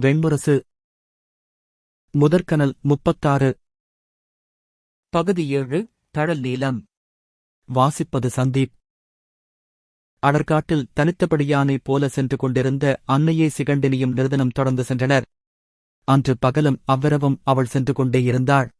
வெண்முரசு. முதற்கனல் முப்பத்தாறு. பகுதி ஏழு தழல் நீலம் வாசிப்பது சந்தீப். அடற்காட்டில் தனித்தபடியானை போல சென்று கொண்டிருந்த அன்னையே சிகண்டினியும் நிறுதனம் தொடர்ந்து சென்றனர். அன்று பகலும் அவ்விரவும் அவள் சென்று கொண்டே இருந்தாள்.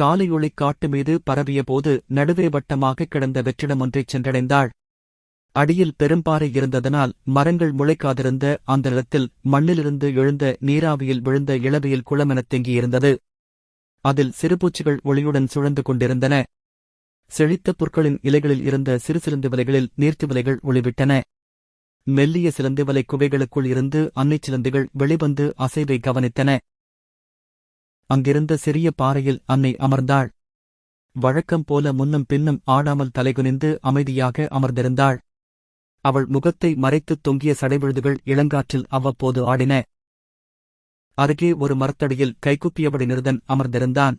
காலையொளி காட்டு மீது பரவியபோது நடுவே வட்டமாக கிடந்த வெற்றிடம் ஒன்றைச் சென்றடைந்தாள். அடியில் பெரும்பாறை இருந்ததனால் மரங்கள் முளைக்காதிருந்த அந்த நிலத்தில் மண்ணிலிருந்து எழுந்த நீராவியில் விழுந்த இளவையில் குளமெனத் தேங்கியிருந்தது. அதில் சிறுபூச்சிகள் ஒளியுடன் சுழந்து கொண்டிருந்தன. செழித்த புற்களின் இலைகளில் இருந்த சிறு சிலந்துவலைகளில் நீர்த்துவலைகள் ஒளிவிட்டன. மெல்லிய சிலந்துவலை குவைகளுக்குள் இருந்து அன்னைச் சிலந்துகள் வெளிவந்து அசைவை கவனித்தன. அங்கிருந்த சிறிய பாறையில் அன்னை அமர்ந்தாள். வழக்கம் போல முன்னும் பின்னும் ஆடாமல் தலைகுனிந்து அமைதியாக அமர்ந்திருந்தாள். அவள் முகத்தை மறைத்துத் தொங்கிய சடைவிழுதுகள் இளங்காற்றில் அவ்வப்போது ஆடின. அருகே ஒரு மரத்தடியில் கைக்குப்பியபடி நிருதன் அமர்ந்திருந்தான்.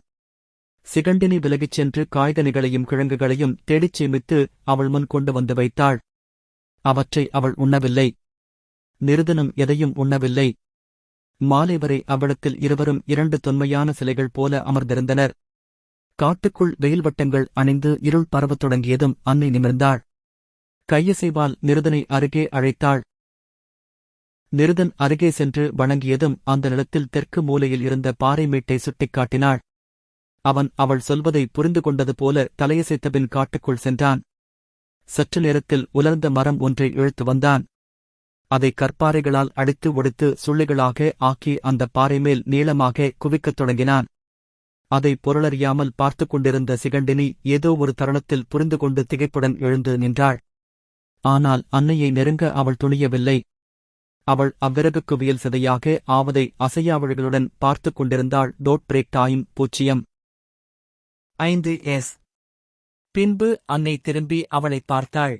சிகண்டினி விலகிச் சென்று காய்கனிகளையும் கிழங்குகளையும் தேடிச் சேமித்து அவள் முன் கொண்டு வந்து வைத்தாள். அவற்றை அவள் உண்ணவில்லை. நிருதனும் எதையும் உண்ணவில்லை. மாலை வரை அவ்விடத்தில் இருவரும் இரண்டு தொன்மையான சிலைகள் போல அமர்ந்திருந்தனர். காட்டுக்குள் வெயில் வட்டங்கள் அணிந்து இருள் பரவத் தொடங்கியதும் அன்னை நிமிர்ந்தாள். கையசைவால் நிருதனை அருகே அழைத்தாள். நிருதன் அருகே சென்று வணங்கியதும் அந்த நிலத்தில் தெற்கு மூலையில் இருந்த பாறை மீட்டை சுட்டிக்காட்டினாள் அவன் அவள் சொல்வதை புரிந்து கொண்டது போல தலையசைத்தபின் காட்டுக்குள் சென்றான். சற்று நேரத்தில் உலர்ந்த மரம் ஒன்றை இழுத்து வந்தான். அதை கற்பாறைகளால் அடித்து ஒடித்து சுள்ளிகளாக ஆக்கி அந்த பாறை மேல் நீளமாக குவிக்கத் தொடங்கினான். அதை பொருளறியாமல் பார்த்துக் கொண்டிருந்த சிகண்டினி ஏதோ ஒரு தருணத்தில் புரிந்து கொண்டு திகைப்புடன் எழுந்து நின்றாள். ஆனால் அன்னையை நெருங்க அவள் துணியவில்லை. அவள் அவ்விறகு குவியல் சிதையாக ஆவதை அசையாவழிகளுடன் பார்த்துக் கொண்டிருந்தாள். டோட் பிரேக் டாயும் பூச்சியம். ஐந்து எஸ். பின்பு அன்னை திரும்பி அவளை பார்த்தாள்.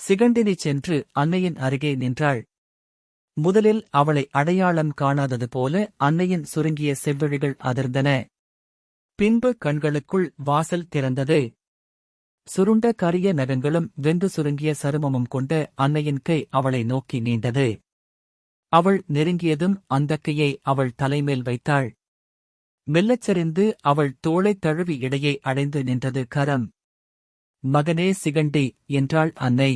சிகண்டினி சென்று அன்னையின் அருகே நின்றாள். முதலில் அவளை அடையாளம் காணாதது போல அன்னையின் சுருங்கிய செவ்விழிகள் அதிர்ந்தன. பின்பு கண்களுக்குள் வாசல் திறந்தது. சுருண்ட கரிய நகங்களும் வென்று சுருங்கிய சருமமும் கொண்ட அன்னையின் கை அவளை நோக்கி நீண்டது. அவள் நெருங்கியதும் அந்த கையை அவள் தலைமேல் வைத்தாள். மெல்லச்சரிந்து அவள் தோளைத் தழுவி இடையே அடைந்து நின்றது கரம். மகனே சிகண்டி என்றாள் அன்னை.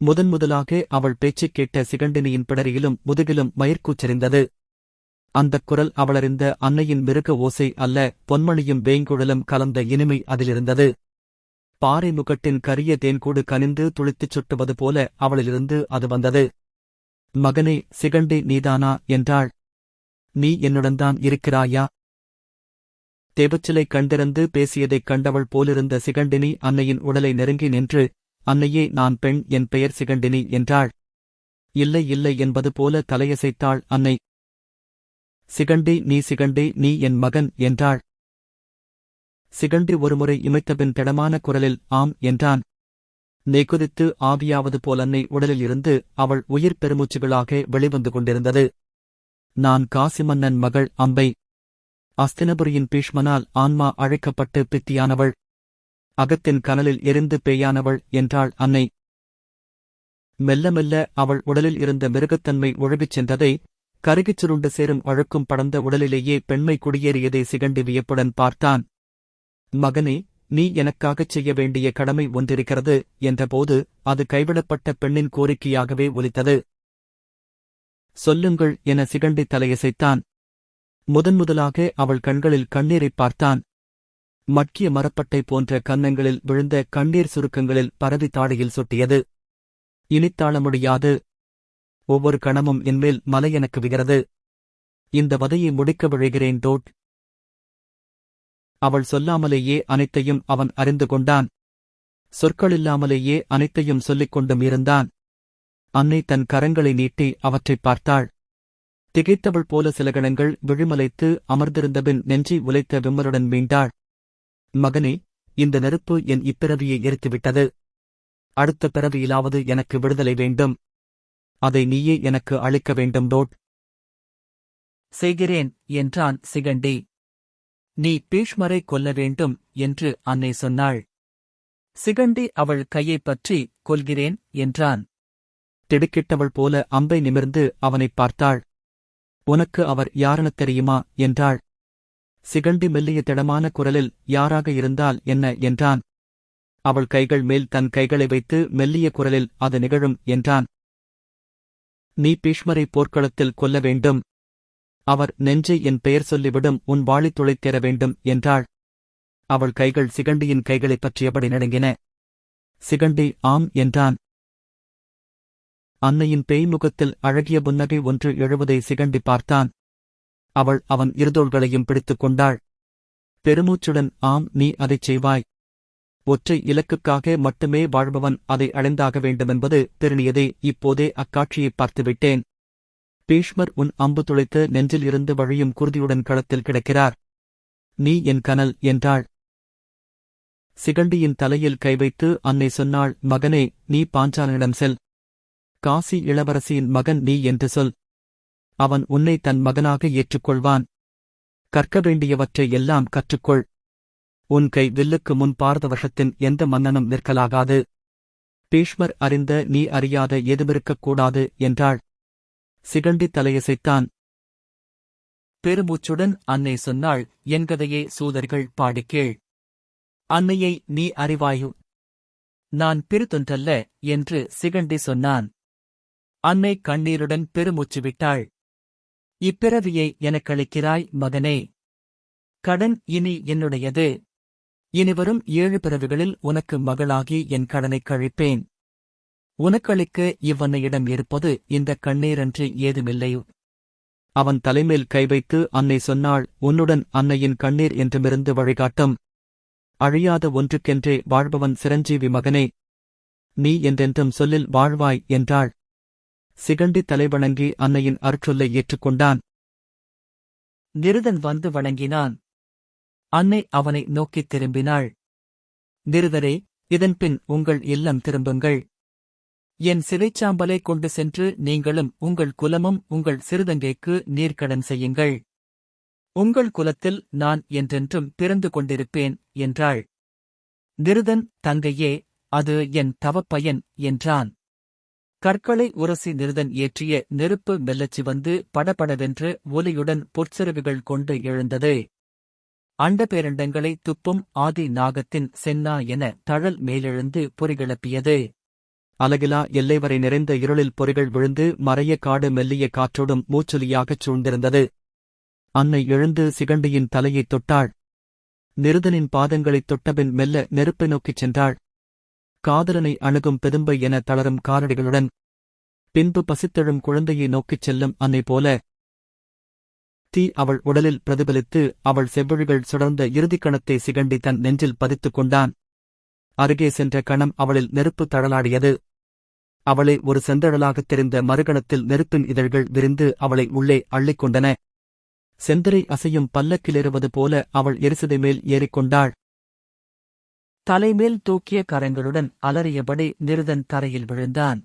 முதன் முதலாக அவள் பேச்சுக் கேட்ட சிகண்டினியின் பிடரியிலும் முதுகிலும் மயிர்கூச்சரிந்தது அந்தக் குரல் அவளறிந்த அன்னையின் மிருக ஓசை அல்ல பொன்மணியும் வேங்குழலும் கலந்த இனிமை அதிலிருந்தது. பாறை முகட்டின் கரிய தேன்கூடு கனிந்து துளித்துச் சுட்டுவது போல அவளிலிருந்து அது வந்தது. மகனே சிகண்டி நீதானா? என்றாள். நீ என்னுடன்தான் இருக்கிறாயா? தேவச்சிலை கண்டிருந்து பேசியதைக் கண்டவள் போலிருந்த சிகண்டினி அன்னையின் உடலை நெருங்கி நின்று அன்னையே நான் பெண் என் பெயர் சிகண்டினி என்றாள். இல்லை இல்லை என்பது போல தலையசைத்தாள் அன்னை. சிகண்டி நீ சிகண்டி நீ என் மகன் என்றாள். சிகண்டி ஒருமுறை இமைத்தபின் திடமான குரலில் ஆம் என்றான். நெகுதித்து ஆவியாவது போல் அன்னை உடலில் இருந்து அவள் உயிர் பெருமூச்சுகளாக வெளிவந்து கொண்டிருந்தது. நான் காசிமன்னன் மகள் அம்பை. அஸ்தினபுரியின் பீஷ்மனால் ஆன்மா அழைக்கப்பட்டு பித்தியானவள். அகத்தின் கனலில் எரிந்து பேயானவள் என்றாள் அன்னை. மெல்ல மெல்ல அவள் உடலில் இருந்த மிருகத்தன்மை ஒழுகிச் சென்றதை கருகிச் சுருண்டு சேரும் அழுக்கும் படந்த உடலிலேயே பெண்மை குடியேறியதை சிகண்டி வியப்புடன் பார்த்தான். மகனே நீ எனக்காகச் செய்ய வேண்டிய கடமை ஒன்றிருக்கிறது என்றபோது அது கைவிடப்பட்ட பெண்ணின் கோரிக்கையாகவே ஒலித்தது. சொல்லுங்கள் என சிகண்டி தலையசைத்தான். முதன்முதலாக அவள் கண்களில் கண்ணீரைப் பார்த்தான். மட்கிய மரப்பட்டை போன்ற கன்னங்களில் விழுந்த கண்ணீர் சுருக்கங்களில் பரவி தாடையில் சொட்டியது. இனித்தாள முடியாது. ஒவ்வொரு கணமும் என்மேல் மலை எனக்கு விகிறது. இந்த வதையை முடிக்க விழைகிறேன் டோட். அவள் சொல்லாமலேயே அனைத்தையும் அவன் அறிந்து கொண்டான். சொற்களில்லாமலேயே அனைத்தையும் சொல்லிக் கொண்டும் இருந்தான். அன்னை தன் கரங்களை நீட்டி அவற்றைப் பார்த்தாள். திகைத்தவள் போல சில கணங்கள் விழிமலைத்து அமர்ந்திருந்தபின் நெஞ்சி உலைத்த விம்மலுடன் மீண்டாள். மகனே இந்த நெருப்பு என் இப்பிறவியை எரித்துவிட்டது. அடுத்த பிறவியிலாவது எனக்கு விடுதலை வேண்டும். அதை நீயே எனக்கு அளிக்க வேண்டும் டோட் செய்கிறேன் என்றான் சிகண்டி. நீ பீஷ்மரை கொல்ல வேண்டும் என்று அன்னை சொன்னாள். சிகண்டி அவள் கையைப் பற்றி கொல்கிறேன் என்றான். திடுக்கிட்டவள் போல அம்பை நிமிர்ந்து அவனைப் பார்த்தாள். உனக்கு அவர் யாரெனத் தெரியுமா என்றாள். சிகண்டி மெல்லிய திடமான குரலில் யாராக இருந்தால் என்ன என்றான். அவள் கைகள் மேல் தன் கைகளை வைத்து மெல்லிய குரலில் அது நிகழும் என்றான். நீ பீஷ்மரை போர்க்களத்தில் கொல்ல வேண்டும். அவர் நெஞ்சை என் பெயர் சொல்லிவிடும் உன் வாழி துளைத்தேற வேண்டும் என்றாள். அவள் கைகள் சிகண்டியின் கைகளைப் பற்றியபடி நடுங்கின. சிகண்டி ஆம் என்றான். அன்னையின் பேய்முகத்தில் அழகிய புன்னகை ஒன்று எழுவதை சிகண்டி பார்த்தான். அவள் அவன் இருதோள்களையும் பிடித்துக் கொண்டாள். பெருமூச்சுடன் ஆம் நீ அதைச் செய்வாய். ஒற்றை இலக்குக்காக மட்டுமே வாழ்பவன் அதை அடைந்தாக வேண்டுமென்பது தெரிணியதே இப்போதே அக்காட்சியைப் பார்த்துவிட்டேன். பீஷ்மர் உன் அம்பு துளைத்து நெஞ்சில் இருந்து வழியும் குருதியுடன் களத்தில் கிடக்கிறார். நீ என் கனல் என்றாள். சிகண்டியின் தலையில் கை வைத்து அன்னை சொன்னாள் மகனே நீ பாஞ்சாலனிடம் செல். காசி இளவரசியின் மகன் நீ என்று சொல். அவன் உன்னை தன் மகனாக ஏற்றுக்கொள்வான். கற்க வேண்டியவற்றை எல்லாம் கற்றுக்கொள். உன் கை வில்லுக்கு முன் பாரத வருஷத்தின் எந்த மன்னனும் நிற்கலாகாது. பீஷ்மர் அறிந்த நீ அறியாத எதுவிருக்கக்கூடாது என்றாள். சிகண்டி தலையசைத்தான். பெருமூச்சுடன் அன்னை சொன்னாள் என்கதையே சூதர்கள் பாடிக்கேள் அன்னையை நீ அறிவாயு. நான் பிரித்தொன்றல்ல என்று சிகண்டி சொன்னான். அன்னை கண்ணீருடன் பெருமூச்சு விட்டாள். இப்பிறவியை எனக்களிக்கிறாய் மகனே. கடன் இனி என்னுடையது. இனிவரும் ஏழு பிறவிகளில் உனக்கு மகளாகி என் கடனைக் கழிப்பேன். உனக்களிக்க இவ்வன்னையிடம் இருப்பது இந்த கண்ணீரன்று ஏதுமில்லை. அவன் தலைமேல் கை வைத்து அன்னை சொன்னாள் உன்னுடன் அன்னையின் கண்ணீர் என்றுமிருந்து வழிகாட்டும். அழியாத ஒன்றுக்கென்றே வாழ்பவன் சிரஞ்சீவி மகனே. நீ என்றென்றும் சொல்லில் வாழ்வாய் என்றாள். சிகண்டி தலைவணங்கி அன்னையின் அருச்சொல்லை ஏற்றுக்கொண்டான். நிருதன் வந்து வணங்கினான். அன்னை அவனை நோக்கித் திரும்பினாள். நிருதரே இதன்பின் உங்கள் இல்லம் திரும்புங்கள். என் சிறைச்சாம்பலை கொண்டு சென்று நீங்களும் உங்கள் குலமும் உங்கள் சிறுதங்கைக்கு நீர்க்கடன் செய்யுங்கள். உங்கள் குலத்தில் நான் என்றென்றும் பிறந்து கொண்டிருப்பேன் என்றாள். நிருதன் தங்கையே அது என் தவப்பயன் என்றான். கற்களை உரசி நிருதன் ஏற்றிய நெருப்பு மெல்லச்சி வந்து படபடவென்று ஒலியுடன் பொற்செருவுகள் கொண்டு எழுந்தது. அண்டபேரண்டங்களை துப்பும் ஆதி நாகத்தின் சென்னா என தழல் மேலெழுந்து பொறிகிளப்பியது அலகிலா எல்லை வரை நிறைந்த இருளில் பொறிகள் விழுந்து மறைய காடு மெல்லிய காற்றோடும் மூச்சொலியாகச் சூழ்ந்திருந்தது. அன்னை எழுந்து சிகண்டியின் தலையைத் தொட்டாள். நிருதனின் பாதங்களைத் தொட்டபின் மெல்ல நெருப்பை நோக்கிச் சென்றாள். காதலனை அணுகும் பெதும்பை என தளரும் காரடிகளுடன். பின்பு பசித்தெழும் குழந்தையை நோக்கிச் செல்லும் அன்னை போல. தீ அவள் உடலில் பிரதிபலித்து அவள் செவ்வழிகள் சுடர்ந்த இறுதிக் கணத்தை சிகண்டி தன் நெஞ்சில் பதித்துக் கொண்டான். அருகே சென்ற கணம் அவளில் நெருப்பு தழலாடியது. அவளை ஒரு செந்தழலாகத் தெரிந்த மறுகணத்தில் நெருப்பின் இதழ்கள் விரிந்து அவளை உள்ளே அள்ளிக் கொண்டன செந்தரை அசையும் பல்லக்கிலேறுவது போல அவள் எரிசதை மேல் ஏறிக்கொண்டாள். தலைமேல் தூக்கிய கரங்களுடன் அலறியபடி நிருதன் தரையில் விழுந்தான்.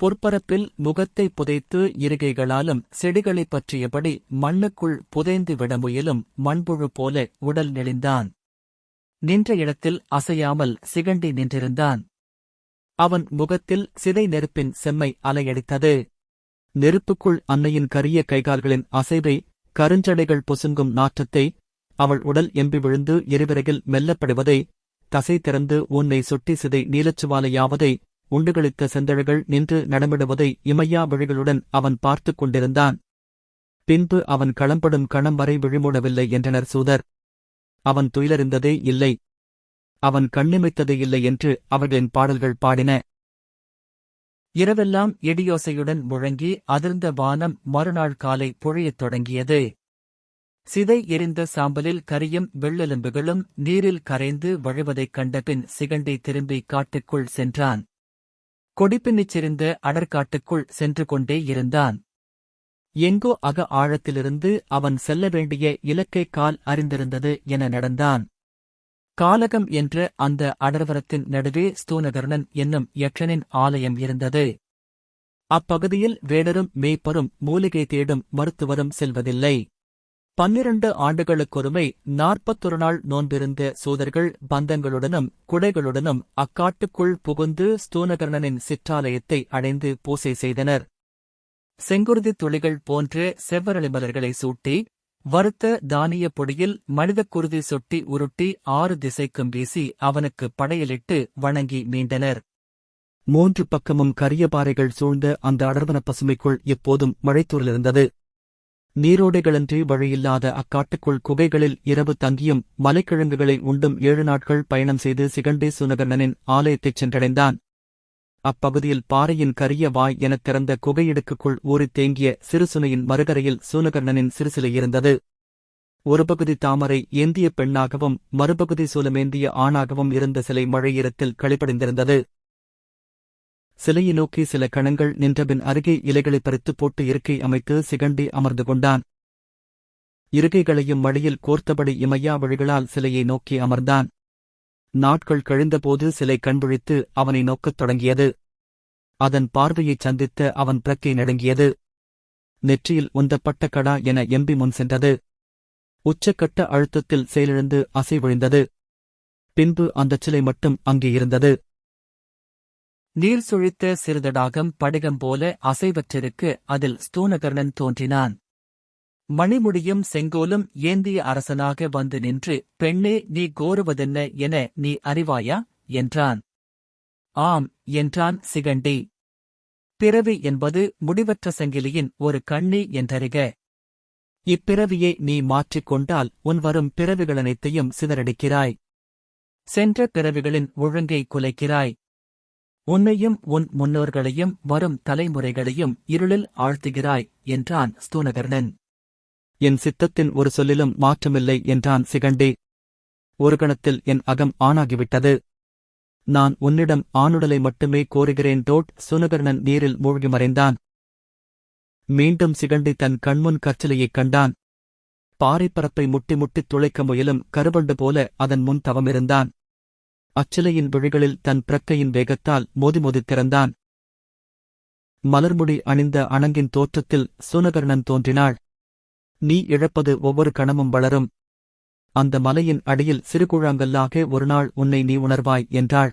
பொற்பரப்பில் முகத்தை புதைத்து இருகைகளாலும் செடிகளைப் பற்றியபடி மண்ணுக்குள் புதைந்து விட முயலும் மண்புழு போல உடல் நெளிந்தான். நின்ற இடத்தில் அசையாமல் சிகண்டி நின்றிருந்தான். அவன் முகத்தில் சிதை நெருப்பின் செம்மை அலையடித்தது. நெருப்புக்குள் அன்னையின் கரிய கைகால்களின் அசைவை கருஞ்சடைகள் பொசுங்கும் நாற்றத்தை அவள் உடல் எம்பி விழுந்து எரிவிறகில் மெல்லப்படுவதை தசை திறந்து உன்னை சுட்டி சிதை நீலச்சுவாலையாவதை உண்டுகளித்த செந்தழகள் நின்று நடமிடுவதை இமையா விழிகளுடன் அவன் பார்த்துக் கொண்டிருந்தான். பின்பு அவன் களம்படும் கணம் வரை விழிமூடவில்லை என்றனர் சூதர். அவன் துயிலறிந்ததே இல்லை. அவன் கண்ணிமைத்தது இல்லை என்று அவர்களின் பாடல்கள் பாடின. இரவெல்லாம் இடியோசையுடன் முழங்கி அதிர்ந்த வானம் மறுநாள் காலை பொழியத் தொடங்கியது. சிதை எரிந்த சாம்பலில் கரியும் வெள்ளெலும்புகளும் நீரில் கரைந்து வழுவதைக் கண்டபின் சிகண்டி திரும்பி காட்டுக்குள் சென்றான். கொடிப்பின்னிச் செறிந்த அடற்காட்டுக்குள் சென்று கொண்டே இருந்தான். எங்கோ அக ஆழத்திலிருந்து அவன் செல்ல வேண்டிய இலக்கை கால் அறிந்திருந்தது என நடந்தான். காலகம் என்ற அந்த அடர்வரத்தின் நடுவே ஸ்தூனகர்ணன் என்னும் யக்ஷனின் ஆலயம் இருந்தது. அப்பகுதியில் வேடரும் மேய்ப்பரும் மூலிகை தேடும் மருத்துவரும் செல்வதில்லை. பன்னிரண்டு ஆண்டுகளுக்கொருமை நாற்பத்தொரு நாள் நோன்பிருந்த சூதர்கள் பந்தங்களுடனும் குடைகளுடனும் அக்காட்டுக்குள் புகுந்து ஸ்தூனகர்ணனின் சிற்றாலயத்தை அடைந்து பூசை செய்தனர். செங்குருதி துளிகள் போன்ற செவ்வரளி மலர்களை சூட்டி வறுத்த தானிய பொடியில் மனிதக் குருதி சொட்டி உருட்டி ஆறு திசைக்கும் வீசி அவனுக்கு படையலிட்டு வணங்கி மீண்டனர். மூன்று பக்கமும் கரிய பாறைகள் சூழ்ந்த அந்த அடர்வன பசுமைக்குள் எப்போதும் மழைத்தூரிலிருந்தது. நீரோடைகளின்றி வழியில்லாத அக்காட்டுக்குள் குகைகளில் இரவு தங்கியும் மலைக்கிழங்குகளை உண்டும் ஏழு நாட்கள் பயணம் செய்து சிகண்டே சுனகர்ணனின் ஆலயத்தைச் சென்றடைந்தான். அப்பகுதியில் பாறையின் கரிய வாய் எனத் திறந்த குகையிடுக்குக்குள் ஊறித் தேங்கிய சிறுசுனையின் மறுகரையில் சூனகர்ணனின் சிறுசிலை இருந்தது. ஒரு பகுதி தாமரை ஏந்திய பெண்ணாகவும் மறுபகுதி சூலமேந்திய ஆணாகவும் இருந்த சிலை மழையீரத்தில் களிப்படைந்திருந்தது. சிலையை நோக்கி சில கணங்கள் நின்றபின் அருகே இலைகளை பறித்துப் போட்டு இருக்கை அமைத்து சிகண்டி அமர்ந்து கொண்டான். இருக்கைகளையும் மழையில் கோர்த்தபடி இமையா வழிகளால் சிலையை நோக்கி அமர்ந்தான். நாட்கள் கழிந்தபோது சிலை கண்விழித்து அவனை நோக்கத் தொடங்கியது. அதன் பார்வையைச் சந்தித்த அவன் பிரக்கை நடுங்கியது. நெற்றியில் உந்தப்பட்ட கடா என எம்பி முன் சென்றது. உச்சக்கட்ட அழுத்தத்தில் செயலிழந்து அசைவழிந்தது பின்பு அந்தச் சிலை மட்டும் அங்கே இருந்தது. நீர் சுழித்த சிறுதடாகம் படிகம் போல அசைவற்றிருக்கு அதில் ஸ்தூனகர்ணன் தோன்றினான். மணிமுடியும் செங்கோலும் ஏந்திய அரசனாக வந்து நின்று பெண்ணே நீ கோருவதென்ன என நீ அறிவாயா? என்றான். ஆம் என்றான் சிகண்டி. பிறவி என்பது முடிவற்ற சங்கிலியின் ஒரு கண்ணி என்றறிக. இப்பிறவியை நீ மாற்றிக் கொண்டால் உன் வரும் பிறவிகளனைத்தையும் சிதறடிக்கிறாய். சென்ற பிறவிகளின் ஒழுங்கை குலைக்கிறாய். உன்னையும் உன் முன்னோர்களையும் வரும் தலைமுறைகளையும் இருளில் ஆழ்த்துகிறாய் என்றான் ஸ்தூனகர்ணன். என் சித்தத்தின் ஒரு சொல்லிலும் மாற்றமில்லை என்றான் சிகண்டி. ஒரு கணத்தில் என் அகம் ஆணாகிவிட்டது. நான் உன்னிடம் ஆணுடலை மட்டுமே கோருகிறேன். டோட் சுனகர்ணன் நீரில் மூழ்கி மறைந்தான். மீண்டும் சிகண்டி தன் கண்முன் கற்சிலையைக் கண்டான். பாறைப்பரப்பை முட்டி முட்டித் துளைக்க முயலும் கருவண்டு போல அதன் முன் தவமிருந்தான். அச்சிலையின் விழிகளில் தன் பிரக்கையின் வேகத்தால் மோதி மோதி திறந்தான். மலர்முடி அணிந்த அணங்கின் தோற்றத்தில் சுனகர்ணன் தோன்றினாள். நீ இழப்பது ஒவ்வொரு கணமும் வளரும். அந்த மலையின் அடியில் சிறுகுழாங்கல்லாக ஒருநாள் உன்னை நீ உணர்வாய் என்றாள்.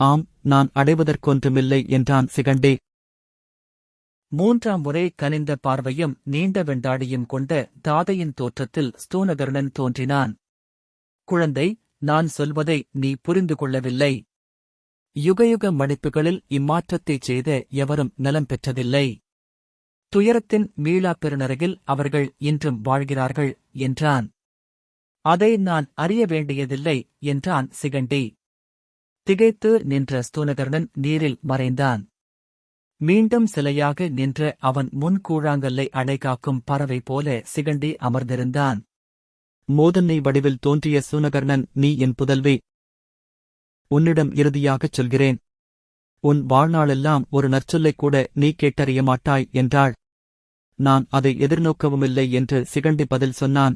ஆம் நான் அடைவதற்கொன்றுமில்லை என்றான் சிகண்டே. மூன்றாம் முறை கனிந்த பார்வையும் நீண்ட வெண்டாடியும் கொண்ட தாதையின் தோற்றத்தில் ஸ்தூனகர்ணன் தோன்றினான். குழந்தை நான் சொல்வதை நீ புரிந்து கொள்ளவில்லை. யுகயுக மடிப்புகளில் இம்மாற்றத்தைச் செய்த எவரும் நலம் பெற்றதில்லை. துயரத்தின் மீளாப் பெருநரகில் அவர்கள் இன்றும் வாழ்கிறார்கள் என்றான். அதை நான் அறிய வேண்டியதில்லை என்றான் சிகண்டி. திகைத்து நின்ற ஸ்தூனகர்ணன் நீரில் மறைந்தான். மீண்டும் சிலையாக நின்ற அவன் முன் கூழாங்கல்லை அடைகாக்கும் பறவை போல சிகண்டி அமர்ந்திருந்தான். மோதனை வடிவில் தோன்றிய சூனகர்ணன் நீ என் புதல்வி. உன்னிடம் இறுதியாகச் சொல்கிறேன். உன் வாழ்நாளெல்லாம் ஒரு நற்சொல்லைக் கூட நீ கேட்டறிய மாட்டாய் என்றாள். நான் அதை எதிர்நோக்கவுமில்லை என்று சிகண்டி பதில் சொன்னான்.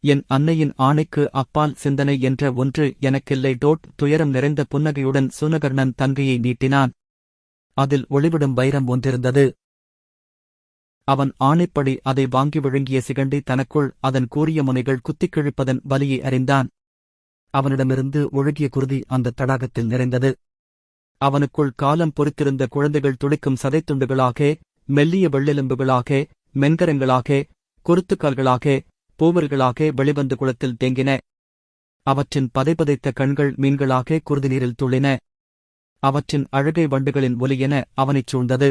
என் அன்னையின் ஆணைக்கு அப்பால் சிந்தனை என்ற ஒன்று எனக்கில்லை. டோட் துயரம் நிறைந்த புன்னகையுடன் சுனகர்ணன் தங்கையை நீட்டினான். அதில் ஒளிவிடும் வைரம் ஒன்றிருந்தது. அவன் ஆணைப்படி அதை வாங்கி விழுங்கிய சிகண்டி தனக்குள் அதன் கூரிய முனைகள் குத்திக் கிழிப்பதன் வலியை அறிந்தான். அவனிடமிருந்து ஒழுகிய குருதி அந்த தடாகத்தில் நிறைந்தது. அவனுக்குள் காலம் பொறுத்திருந்த குழந்தைகள் துடிக்கும் சதைத்துண்டுகளாக மெல்லிய வெள்ளெலும்புகளாக மென்கரங்களாக குருத்துக்கால்களாக பூவர்களாக வெளிவந்து குளத்தில் தேங்கின. அவற்றின் பதைபதைத்த கண்கள் மீன்களாக குருதி நீரில் துள்ளின. அவற்றின் அழகை வண்டுகளின் ஒலியென அவனைச் சூழ்ந்தது.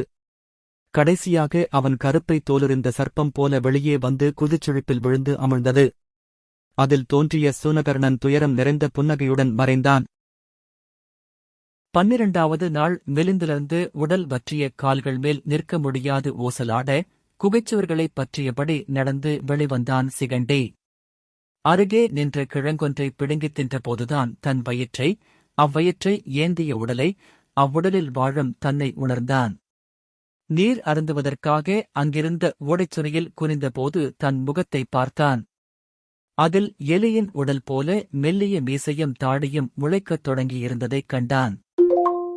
கடைசியாக அவன் கருப்பை தோலுரிந்த சர்ப்பம் போல வெளியே வந்து குதிச்சுழிப்பில் விழுந்து அமிழ்ந்தது. அதில் தோன்றிய சூனகர்ணன் துயரம் நிறைந்த புன்னகையுடன் மறைந்தான். பன்னிரண்டாவது நாள் மெலிந்திலிருந்து உடல் வற்றிய கால்கள் மேல் நிற்க முடியாது. ஓசலாட குகைச்சுவர்களைப் பற்றியபடி நடந்து வெளிவந்தான் சிகண்டே. அருகே நின்ற கிழங்கொன்றை பிடுங்கித் தின்றபோதுதான் தன் வயிற்றை அவ்வயிற்றை ஏந்திய உடலை அவ்வுடலில் வாழும் தன்னை உணர்ந்தான். நீர் அருந்துவதற்காக அங்கிருந்த ஓடைச்சுனையில் குனிந்தபோது தன் முகத்தை பார்த்தான். அதில் எலியின் உடல் போல மெல்லிய மீசையும் தாடியும் முளைக்கத் தொடங்கியிருந்ததைக் கண்டான்.